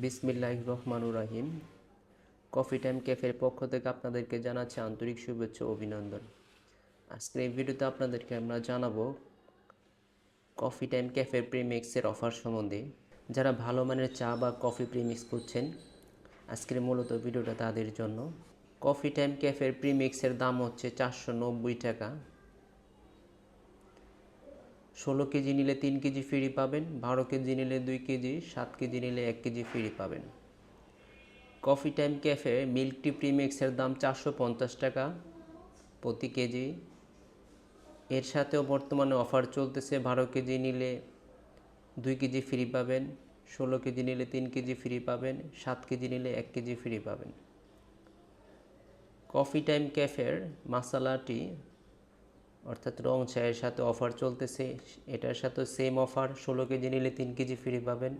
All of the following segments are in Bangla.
বিসমিল্লাহ রহমানুর রাহিম। কফি টাইম ক্যাফের পক্ষ থেকে আপনাদেরকে জানাচ্ছি আন্তরিক শুভেচ্ছা অভিনন্দন। আজকের এই ভিডিওতে আপনাদেরকে আমরা জানাব কফি টাইম ক্যাফের প্রিমিক্সের অফার সম্বন্ধে। যারা ভালো মানের চা বা কফি প্রিমিক্স করছেন আজকের মূলত ভিডিওটা তাদের জন্য। কফি টাইম ক্যাফের প্রিমিক্সের দাম হচ্ছে চারশো নব্বই টাকা। ষোলো কেজি নিলে তিন কেজি ফ্রি পাবেন, বারো কেজি নিলে দুই কেজি, সাত কেজি নিলে এক কেজি ফ্রি পাবেন। Coffee time cafe milk tea প্রিমিক্সের দাম চারশো পঞ্চাশ টাকা প্রতি কেজি। এর সাথেও বর্তমানে অফার চলতেছে, বারো কেজি নিলে দুই কেজি ফ্রি পাবেন, ষোলো কেজি নিলে তিন কেজি ফ্রি পাবেন, সাত কেজি নিলে এক কেজি ফ্রি পাবেন। কফি টাইম ক্যাফের মাসালাটি অর্থাৎ রং চায়ের সাথে অফার চলতেছে। এটার সাথে সেম অফার ষোলো কেজি নিলে তিন কেজি ফ্রি পাবেন।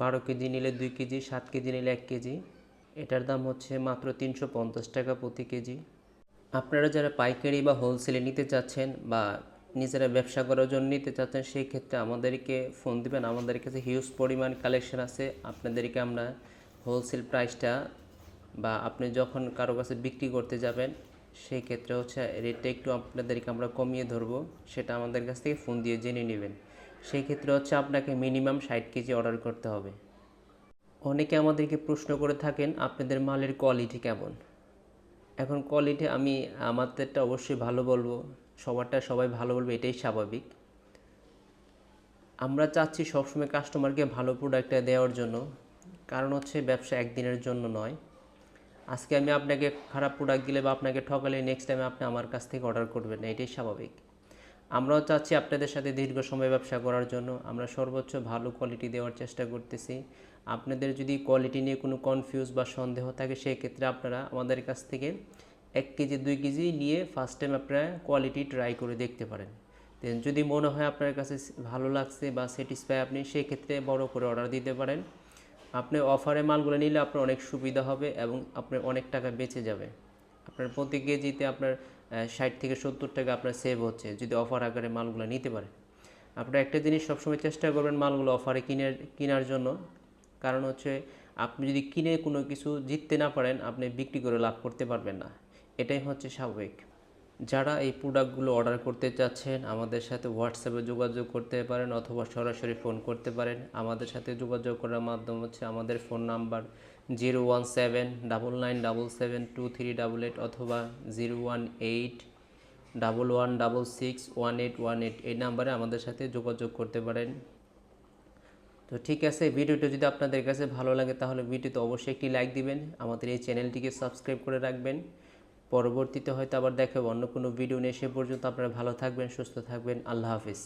বারো কেজি নিলে দুই কেজি, সাত কেজি নিলে এক কেজি। এটার দাম হচ্ছে মাত্র তিনশো পঞ্চাশ টাকা প্রতি কেজি। আপনারা যারা পাইকারি বা হোলসেলে নিতে চাচ্ছেন বা নিজেরা ব্যবসা করার জন্য নিতে চাচ্ছেন, সেই ক্ষেত্রে আমাদেরকে ফোন দিবেন। আমাদের কাছে হিউজ পরিমাণ কালেকশন আছে। আপনাদেরকে আমরা হোলসেল প্রাইসটা বা আপনি যখন কারও কাছে বিক্রি করতে যাবেন সেই ক্ষেত্রে হচ্ছে রেটটা একটু আপনাদেরকে আমরা কমিয়ে ধরবো, সেটা আমাদের কাছ থেকে ফোন দিয়ে জেনে নেবেন। সেই ক্ষেত্রে হচ্ছে আপনাকে মিনিমাম ষাট কেজি অর্ডার করতে হবে। অনেকে আমাদেরকে প্রশ্ন করে থাকেন, আপনাদের মালের কোয়ালিটি কেমন? এখন কোয়ালিটি আমি, আমাদেরটা অবশ্যই ভালো বলব, সবারটা সবাই ভালো বলবে, এটাই স্বাভাবিক। আমরা চাচ্ছি সবসময় কাস্টমারকে ভালো প্রোডাক্টটা দেওয়ার জন্য, কারণ হচ্ছে ব্যবসা একদিনের জন্য নয়। আজকে আমি আপনাকে খারাপ প্রোডাক্ট দিলে বা আপনাকে ঠকালে নেক্সট টাইমে আপনি আমার কাছ থেকে অর্ডার করবেন না এটাই স্বাভাবিক। আমরাও চাচ্ছি আপনাদের সাথে দীর্ঘ সময় ব্যবসা করার জন্য। আমরা সর্বোচ্চ ভালো কোয়ালিটি দেওয়ার চেষ্টা করতেছি। আপনাদের যদি কোয়ালিটি নিয়ে কোনো কনফিউজ বা সন্দেহ থাকে সেই ক্ষেত্রে আপনারা আমাদের কাছ থেকে এক কেজি, দুই কেজি নিয়ে ফার্স্ট টাইম আপনারা কোয়ালিটি ট্রাই করে দেখতে পারেন। দেন যদি মনে হয় আপনার কাছে ভালো লাগছে বা স্যাটিসফাই আপনি সেই ক্ষেত্রে বড় করে অর্ডার দিতে পারেন। আপনি অফারে মালগুলো নিলে আপনার অনেক সুবিধা হবে এবং আপনার অনেক টাকা বেঁচে যাবে। আপনার প্রতি কেজিতে আপনার ষাট থেকে সত্তর টাকা আপনার সেভ হচ্ছে যদি অফার আকারে মালগুলো নিতে পারেন আপনার একটা জিনিস সবসময় চেষ্টা করবেন মালগুলো অফারে কিনে, কেনার জন্য। কারণ হচ্ছে আপনি যদি কিনে কোনো কিছু জিততে না পারেন, আপনি বিক্রি করে লাভ করতে পারবেন না। এটাই হচ্ছে স্বাভাবিক। যারা এই প্রোডাক্টগুলো অর্ডার করতে চাচ্ছেন, আমাদের সাথে হোয়াটসঅ্যাপে যোগাযোগ করতে পারেন অথবা সরাসরি ফোন করতে পারেন। আমাদের সাথে যোগাযোগ করার মাধ্যম হচ্ছে আমাদের phone number zero one seven double nine double seven two three double eight অথবা zero one eight double one double six one eight one eight এই নাম্বারে আমাদের সাথে যোগাযোগ করতে পারেন। তো ঠিক আছে ভিডিওটা যদি আপনাদের কাছে ভালো লাগে তাহলে ভিডিওতে অবশ্যই একটি লাইক দিবেন। আমাদের এই চ্যানেলটিকে সাবস্ক্রাইব করে রাখবেন। পরবর্তীতে হয়তো আবার দেখাবো অন্য কোনো ভিডিও নিয়ে সে পর্যন্ত আপনারা ভালো থাকবেন, সুস্থ থাকবেন। আল্লাহ হাফিজ।